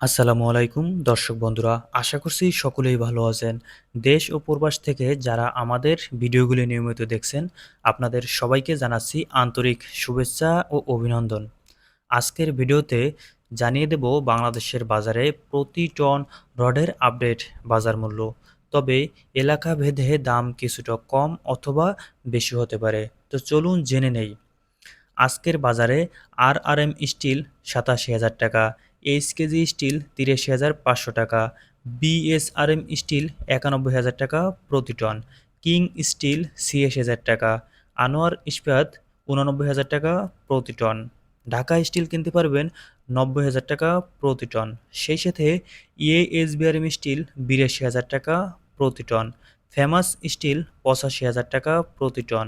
আসসালামু আলাইকুম, দর্শক বন্ধুরা, আশা করছি সকলেই ভালো আছেন। দেশ ও প্রবাস থেকে যারা আমাদের ভিডিওগুলি নিয়মিত দেখছেন, আপনাদের সবাইকে জানাচ্ছি আন্তরিক শুভেচ্ছা ও অভিনন্দন। আজকের ভিডিওতে জানিয়ে দেব বাংলাদেশের বাজারে প্রতি টন রডের আপডেট বাজার মূল্য। তবে এলাকা ভেদে দাম কিছুটা কম অথবা বেশি হতে পারে। তো চলুন জেনে নেই। আজকের বাজারে আর আর এম স্টিল সাতাশি হাজার টাকা এইচ কেজি স্টিল তিরাশি হাজার পাঁচশো টাকা বিএসআরএম স্টিল একানব্বই হাজার টাকা প্রতি টন কিং স্টিল ছিয়াশি হাজার টাকা আনোয়ার ইস্পাত উননব্বই হাজার টাকা প্রতি টন। ঢাকা স্টিল কিনতে পারবেন নব্বই হাজার টাকা প্রতি টন। সেই সাথে ইএএসবিআরএম স্টিল বিরাশি হাজার টাকা প্রতি টন ফেমাস স্টিল পঁচাশি হাজার টাকা প্রতি টন।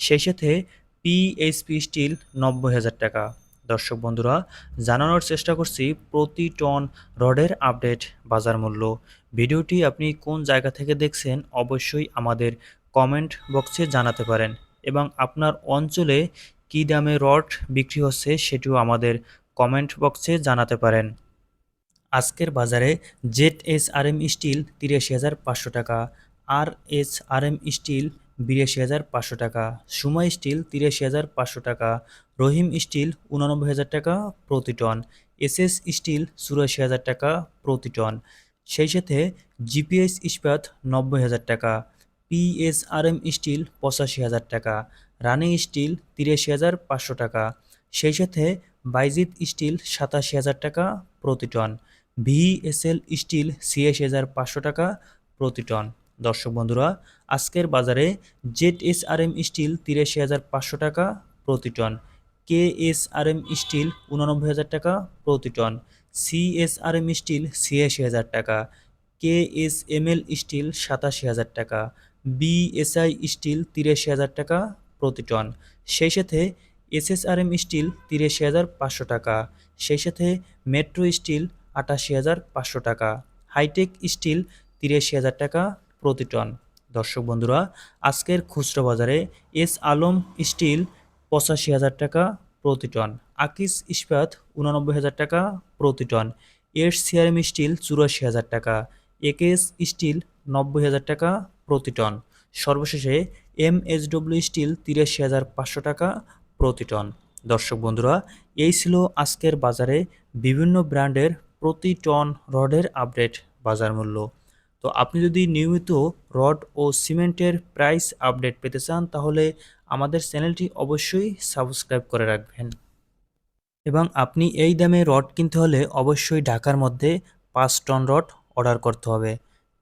সেই সাথে পিএইচপি স্টিল নব্বই হাজার টাকা। দর্শক বন্ধুরা, জানানোর চেষ্টা করছি প্রতি টন রডের আপডেট বাজার মূল্য। ভিডিওটি আপনি কোন জায়গা থেকে দেখছেন অবশ্যই আমাদের কমেন্ট বক্সে জানাতে পারেন এবং আপনার অঞ্চলে কী দামে রড বিক্রি হচ্ছে সেটিও আমাদের কমেন্ট বক্সে জানাতে পারেন। আজকের বাজারে Z S R M steel তিরাশি হাজার পাঁচশো টাকা, আর এস আর এম স্টিল বিরাশি হাজার পাঁচশো টাকা, সুমা স্টিল তিরাশি হাজার পাঁচশো টাকা, রহিম স্টিল উনানব্বই হাজার টাকা প্রতি টন, এস এস স্টিল চুরাশি হাজার টাকা প্রতি টন। সেই সাথে জিপিএস ইস্পাত নব্বই হাজার টাকা পিএসআরএম স্টিল পঁচাশি হাজার টাকা, রানি স্টিল তিরাশি হাজার পাঁচশো টাকা। সেই সাথে বাইজিৎ স্টিল সাতাশি হাজার টাকা প্রতি টন ভিএসএল স্টিল ছিয়াশি হাজার পাঁচশো টাকা প্রতি টন। দর্শক বন্ধুরা, আজকের বাজারে Z S R M steel তিরাশি হাজার পাঁচশো টাকা প্রতি ton, K S R M steel উননব্বই হাজার টাকা প্রতি ton, C S R M steel ছিয়াশি হাজার টাকা, K S M L steel সাতাশি হাজার টাকা বিএসআই স্টিল তিরাশি হাজার টাকা প্রতি টন, সেই সাথে এসএসআরএম স্টিল তিরাশি হাজার পাঁচশো টাকা, সেই সাথে মেট্রো স্টিল আটাশি হাজার পাঁচশো টাকা, হাইটেক স্টিল তিরাশি হাজার টাকা প্রতি টন দর্শক বন্ধুরা, আজকের খুচরো বাজারে এস আলম স্টিল পঁচাশি হাজার টাকা প্রতি টন আকিস ইস্পাত উননব্বই হাজার টাকা প্রতি টন এস সিআরএম স্টিল চুরাশি হাজার টাকা, একেএস স্টিল নব্বই হাজার টাকা প্রতি টন সর্বশেষে এম ডব্লিউ স্টিল তিরাশি হাজার পাঁচশো টাকা প্রতি টন দর্শক বন্ধুরা, এই ছিল আজকের বাজারে বিভিন্ন ব্র্যান্ডের প্রতি টন রডের আপডেট বাজার মূল্য। তো আপনি যদি নিয়মিত রড ও সিমেন্টের প্রাইস আপডেট পেতে চান, তাহলে আমাদের চ্যানেলটি অবশ্যই সাবস্ক্রাইব করে রাখবেন। এবং আপনি এই দামে রড কিনতে হলে অবশ্যই ঢাকার মধ্যে পাঁচ টন রড অর্ডার করতে হবে।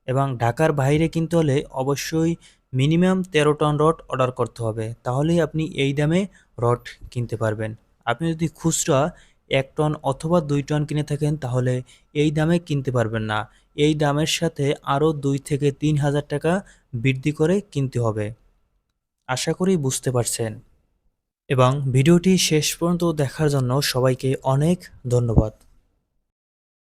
এবং ঢাকার বাইরে কিনতে হলে অবশ্যই মিনিমাম তেরো টন রড অর্ডার করতে হবে। তাহলেই আপনি এই দামে রড কিনতে পারবেন। আপনি যদি খুচরা এক টন অথবা দুই টন কিনে থাকেন, তাহলে এই দামে কিনতে পারবেন না। এই দামের সাথে আরও দুই থেকে তিন হাজার টাকা বৃদ্ধি করে কিনতে হবে। আশা করি বুঝতে পারছেন। এবং ভিডিওটি শেষ পর্যন্ত দেখার জন্য সবাইকে অনেক ধন্যবাদ।